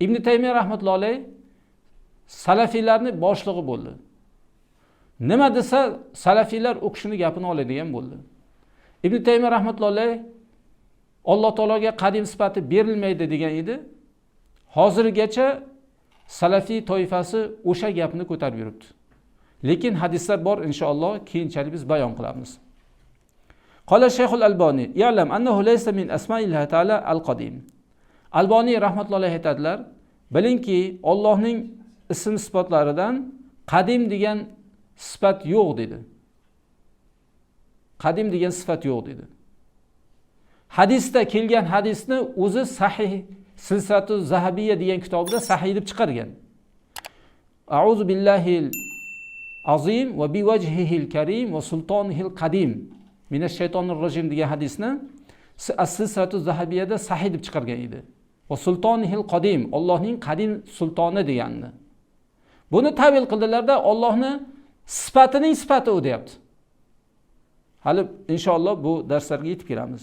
ibn taymiya rahmatullohi alayh salafiylarni boshlig'i bo'ldi nima desa salafiylar u kishini gapini oladigan bo'ldi ibn taymiya rahmatullohi alayh alloh taologa qadim sifati berilmaydi degan edi hozirgacha salafiy toifasi o'sha gapni ko'tarib yuribdi lekin hadislar bor inshaalloh keyinchalik biz bayon qilamiz قال الشيخ الألباني يعلم أنه ليس من أسماء الله تعالى القديم alboniy rahmatullohi alayhi aytadilar bilingki ollohning ism sifatlaridan qadim degan sifat yo'q dedi. Qadim degan sifat yo'q dedi. Hadisda kelgan hadisni o'zi sahih silsatu zahabiya degan kitobida sahih deb chiqargan. Auzu billahil azim va bivajhihil karim va sultonihil qadim minash shaytonir rojim degan hadisni silsatu zahabiyada sahih deb chiqargan edi va sultonihil qodim ollohning qadim sultoni deganni buni tavil qildilarda ollohni sifatining sifati u deyapti. Hali inshaalloh bu darslarga yetib kelamiz